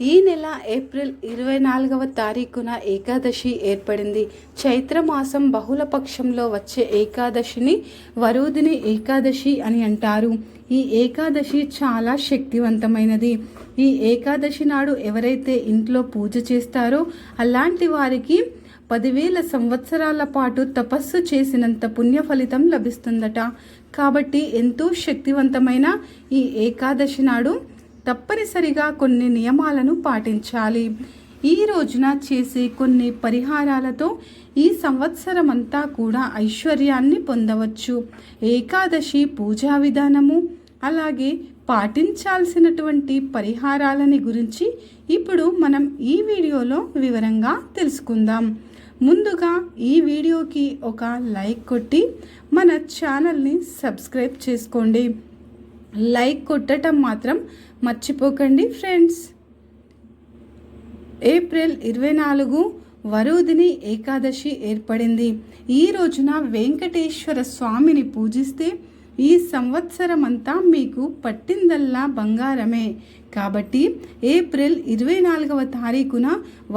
ఈ నెల ఏప్రిల్ ఇరవై నాలుగవ తారీఖున ఏకాదశి ఏర్పడింది. చైత్రమాసం బహుళ పక్షంలో వచ్చే ఏకాదశిని వరుదిని ఏకాదశి అని అంటారు. ఈ ఏకాదశి చాలా శక్తివంతమైనది. ఈ ఏకాదశి నాడు ఎవరైతే ఇంట్లో పూజ చేస్తారో అలాంటి వారికి పదివేల సంవత్సరాల పాటు తపస్సు చేసినంత పుణ్య ఫలితం లభిస్తుందట. కాబట్టి ఎంతో శక్తివంతమైన ఈ ఏకాదశి నాడు తప్పనిసరిగా కొన్ని నియమాలను పాటించాలి. ఈ రోజున చేసే కొన్ని పరిహారాలతో ఈ సంవత్సరం అంతా కూడా ఐశ్వర్యాన్ని పొందవచ్చు. ఏకాదశి పూజా విధానము అలాగే పాటించాల్సినటువంటి పరిహారాలని గురించి ఇప్పుడు మనం ఈ వీడియోలో వివరంగా తెలుసుకుందాం. ముందుగా ఈ వీడియోకి ఒక లైక్ కొట్టి మన ఛానల్ని సబ్స్క్రైబ్ చేసుకోండి. లైక్ కొట్టడం మాత్రం మర్చిపోకండి ఫ్రెండ్స్. ఏప్రిల్ ఇరవై నాలుగు వరుదిని ఏకాదశి ఏర్పడింది. ఈ రోజున వెంకటేశ్వర స్వామిని పూజిస్తే ఈ సంవత్సరం అంతా మీకు పట్టిందల్లా బంగారమే. కాబట్టి ఏప్రిల్ ఇరవై నాలుగవ తారీఖున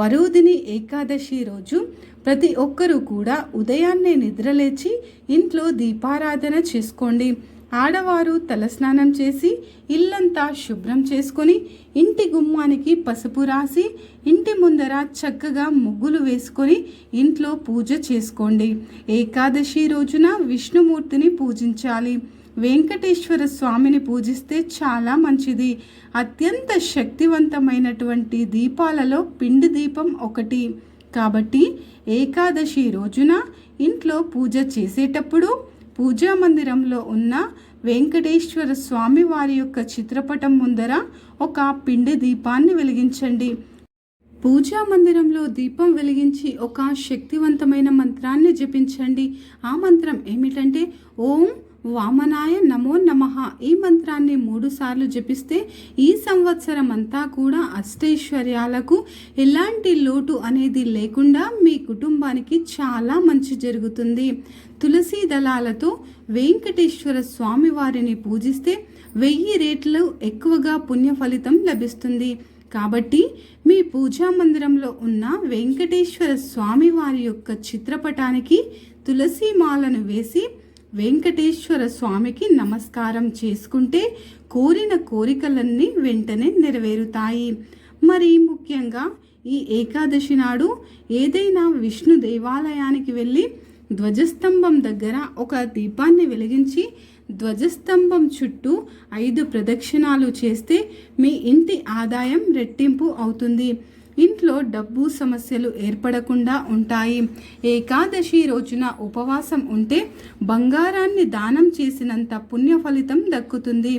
వరుదిని ఏకాదశి రోజు ప్రతి ఒక్కరూ కూడా ఉదయాన్నే నిద్రలేచి ఇంట్లో దీపారాధన చేసుకోండి. ఆడవారు తలస్నానం చేసి ఇల్లంతా శుభ్రం చేసుకొని ఇంటి గుమ్మానికి పసుపు రాసి ఇంటి ముందర చక్కగా ముగ్గులు వేసుకొని ఇంట్లో పూజ చేసుకోండి. ఏకాదశి రోజున విష్ణుమూర్తిని పూజించాలి. వెంకటేశ్వర స్వామిని పూజిస్తే చాలా మంచిది. అత్యంత శక్తివంతమైనటువంటి దీపాలలో పిండి దీపం ఒకటి. కాబట్టి ఏకాదశి రోజున ఇంట్లో పూజ చేసేటప్పుడు పూజా మందిరంలో ఉన్న వెంకటేశ్వర స్వామి వారి యొక్క చిత్రపటం ముందర ఒక పిండి దీపాన్ని వెలిగించండి. పూజా మందిరంలో దీపం వెలిగించి ఒక శక్తివంతమైన మంత్రాన్ని జపించండి. ఆ మంత్రం ఏమిటంటే ఓం వామనాయ నమో నమ. ఈ మంత్రాన్ని మూడుసార్లు జపిస్తే ఈ సంవత్సరం అంతా కూడా అష్టైశ్వర్యాలకు ఎలాంటి లోటు అనేది లేకుండా మీ కుటుంబానికి చాలా మంచి జరుగుతుంది. తులసి దళాలతో వెంకటేశ్వర స్వామి వారిని పూజిస్తే వెయ్యి రేట్లు ఎక్కువగా పుణ్య ఫలితం లభిస్తుంది. కాబట్టి మీ పూజా మందిరంలో ఉన్న వెంకటేశ్వర స్వామి వారి యొక్క చిత్రపటానికి తులసి మాలను వేసి వెంకటేశ్వర స్వామికి నమస్కారం చేసుకుంటే కోరిన కోరికలన్నీ వెంటనే నెరవేరుతాయి. మరి ముఖ్యంగా ఈ ఏకాదశి నాడు ఏదైనా విష్ణు దేవాలయానికి వెళ్ళి ధ్వజస్తంభం దగ్గర ఒక దీపాన్ని వెలిగించి ధ్వజస్తంభం చుట్టూ ఐదు ప్రదక్షిణాలు చేస్తే మీ ఇంటి ఆదాయం రెట్టింపు అవుతుంది. ఇంట్లో డబ్బు సమస్యలు ఏర్పడకుండా ఉంటాయి. ఏకాదశి రోజున ఉపవాసం ఉంటే బంగారాన్ని దానం చేసినంత పుణ్య ఫలితం దక్కుతుంది.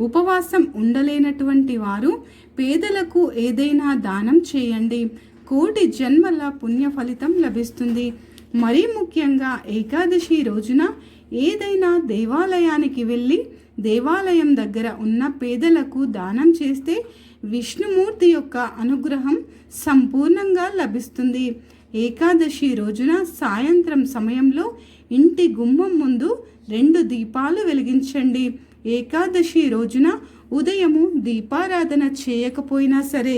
ఉపవాసం ఉండలేనటువంటి వారు పేదలకు ఏదైనా దానం చేయండి. కోటి జన్మల పుణ్య ఫలితం లభిస్తుంది. మరీ ముఖ్యంగా ఏకాదశి రోజున ఏదైనా దేవాలయానికి వెళ్ళి దేవాలయం దగ్గర ఉన్న పేదలకు దానం చేస్తే విష్ణుమూర్తి యొక్క అనుగ్రహం సంపూర్ణంగా లభిస్తుంది. ఏకాదశి రోజున సాయంత్రం సమయంలో ఇంటి గుమ్మం ముందు రెండు దీపాలు వెలిగించండి. ఏకాదశి రోజున ఉదయము దీపారాధన చేయకపోయినా సరే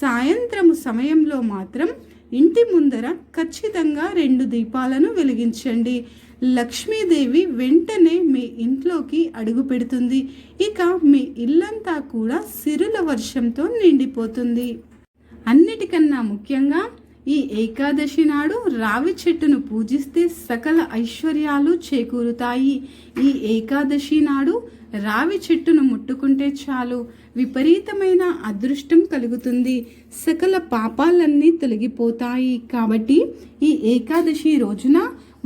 సాయంత్రము సమయంలో మాత్రం ఇంటి ముందర ఖచ్చితంగా రెండు దీపాలను వెలిగించండి. లక్ష్మీదేవి వెంటనే మీ ఇంట్లోకి అడుగు పెడుతుంది. ఇక మీ ఇల్లంతా కూడా సిరుల వర్షంతో నిండిపోతుంది. అన్నిటికన్నా ముఖ్యంగా ఈ ఏకాదశి నాడు రావి చెట్టును పూజిస్తే సకల ఐశ్వర్యాలు చేకూరుతాయి. ఈ ఏకాదశి నాడు రావి చెట్టును ముట్టుకుంటే చాలు. విపరీతమైన అదృష్టం కలుగుతుంది. సకల పాపాలన్నీ తొలగిపోతాయి. కాబట్టి ఈ ఏకాదశి రోజున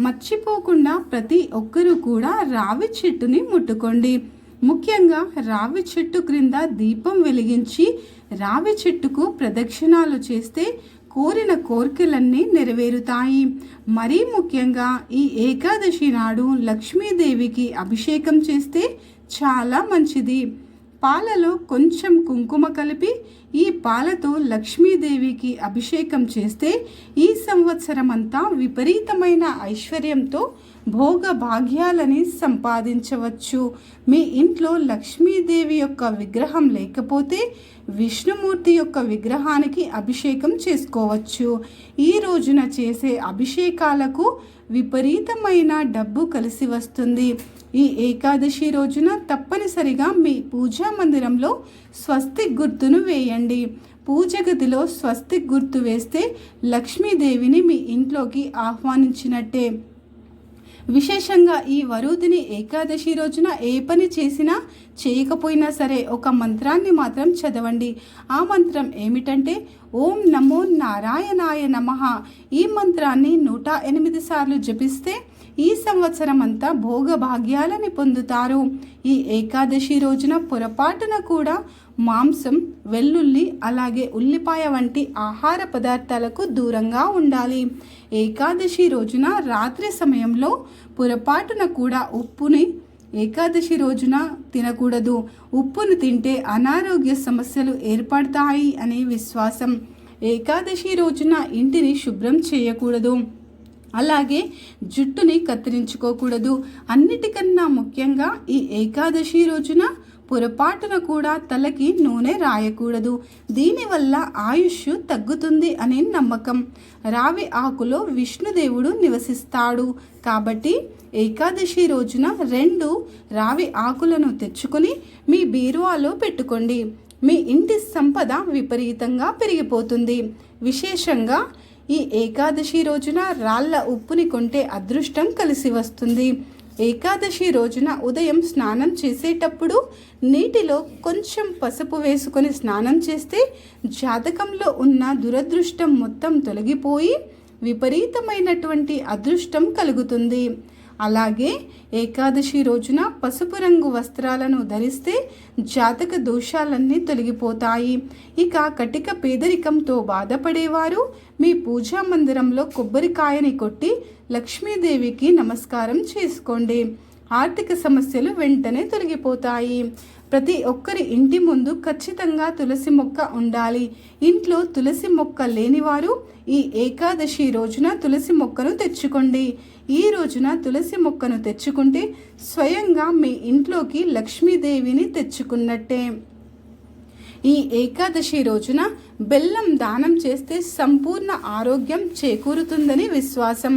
మర్చిపోకుండా ప్రతి ఒక్కరూ కూడా రావి చెట్టుని ముట్టుకోండి. ముఖ్యంగా రావి చెట్టు క్రింద దీపం వెలిగించి రావి చెట్టుకు ప్రదక్షిణాలు చేస్తే కోరిన కోరికలన్నీ నెరవేరుతాయి. మరీ ముఖ్యంగా ఈ ఏకాదశి నాడు లక్ష్మీదేవికి అభిషేకం చేస్తే చాలా మంచిది. పాలలో కొంచెం కుంకుమ కలిపి ఈ పాలతో లక్ష్మీదేవికి అభిషేకం చేస్తే ఈ సంవత్సరం అంతా విపరీతమైన ఐశ్వర్యంతో భోగ భాగ్యాలని సంపాదించవచ్చు. మీ ఇంట్లో లక్ష్మీదేవి యొక్క విగ్రహం లేకపోతే విష్ణుమూర్తి యొక్క విగ్రహానికి అభిషేకం చేసుకోవచ్చు. ఈ రోజున చేసే అభిషేకాలకు విపరీతమైన డబ్బు కలిసి వస్తుంది. ఈ ఏకాదశి రోజున తప్పనిసరిగా మీ పూజా మందిరంలో స్వస్తిక్ గుర్తును వేయండి. పూజ గదిలో స్వస్తిక్ గుర్తు వేస్తే లక్ష్మీదేవిని మీ ఇంట్లోకి ఆహ్వానించినట్టే. విశేషంగా ఈ వరుదిని ఏకాదశి రోజున ఏ పని చేసినా చేయకపోయినా సరే ఒక మంత్రాన్ని మాత్రం చదవండి. ఆ మంత్రం ఏమిటంటే ఓం నమో నారాయణాయ నమ. ఈ మంత్రాన్ని నూట ఎనిమిది సార్లు జపిస్తే ఈ సంవత్సరం అంతా భోగభాగ్యాలని పొందుతారు. ఈ ఏకాదశి రోజున పొరపాటున కూడా మాంసం వెల్లుల్లి అలాగే ఉల్లిపాయ వంటి ఆహార పదార్థాలకు దూరంగా ఉండాలి. ఏకాదశి రోజున రాత్రి సమయంలో పొరపాటున కూడా ఉప్పుని ఏకాదశి రోజున తినకూడదు. ఉప్పును తింటే అనారోగ్య సమస్యలు ఏర్పడతాయి అనే విశ్వాసం. ఏకాదశి రోజున ఇంటిని శుభ్రం చేయకూడదు. అలాగే జుట్టుని కత్తిరించుకోకూడదు. అన్నిటికన్నా ముఖ్యంగా ఈ ఏకాదశి రోజున పొరపాటున కూడా తలకి నూనె రాయకూడదు. దీనివల్ల ఆయుష్ తగ్గుతుంది అనే నమ్మకం. రావి ఆకులో విష్ణుదేవుడు నివసిస్తాడు. కాబట్టి ఏకాదశి రోజున రెండు రావి ఆకులను తెచ్చుకొని మీ బీరువాలో పెట్టుకోండి. మీ ఇంటి సంపద విపరీతంగా పెరిగిపోతుంది. విశేషంగా ఈ ఏకాదశి రోజున రాళ్ళ ఉప్పుని కొంటే అదృష్టం కలిసి వస్తుంది. ఏకాదశి రోజున ఉదయం స్నానం చేసేటప్పుడు నీటిలో కొంచెం పసుపు వేసుకొని స్నానం చేస్తే జాతకంలో ఉన్న దురదృష్టం మొత్తం తొలగిపోయి విపరీతమైనటువంటి అదృష్టం కలుగుతుంది. అలాగే ఏకాదశి రోజున పసుపు రంగు వస్త్రాలను ధరిస్తే జాతక దోషాలన్నీ తొలగిపోతాయి. ఇక కటిక పేదరికంతో బాధపడేవారు మీ పూజా మందిరంలో కొబ్బరికాయని కొట్టి లక్ష్మీదేవికి నమస్కారం చేసుకోండి. ఆర్థిక సమస్యలు వెంటనే తొలగిపోతాయి. ప్రతి ఒక్కరి ఇంటి ముందు ఖచ్చితంగా తులసి మొక్క ఉండాలి. ఇంట్లో తులసి మొక్క లేనివారు ఈ ఏకాదశి రోజున తులసి మొక్కను తెచ్చుకోండి. ఈ రోజున తులసి మొక్కను తెచ్చుకుంటే స్వయంగా మీ ఇంట్లోకి లక్ష్మీదేవిని తెచ్చుకున్నట్టే. ఈ ఏకాదశి రోజున బెల్లం దానం చేస్తే సంపూర్ణ ఆరోగ్యం చేకూరుతుందని విశ్వాసం.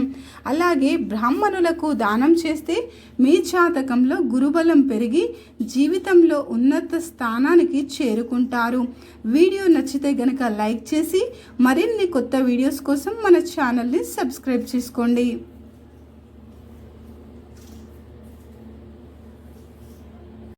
అలాగే బ్రాహ్మణులకు దానం చేస్తే మీ జాతకంలో గురుబలం పెరిగి జీవితంలో ఉన్నత స్థానానికి చేరుకుంటారు. వీడియో నచ్చితే గనక లైక్ చేసి మరిన్ని కొత్త వీడియోస్ కోసం మన ఛానల్ని సబ్స్క్రైబ్ చేసుకోండి.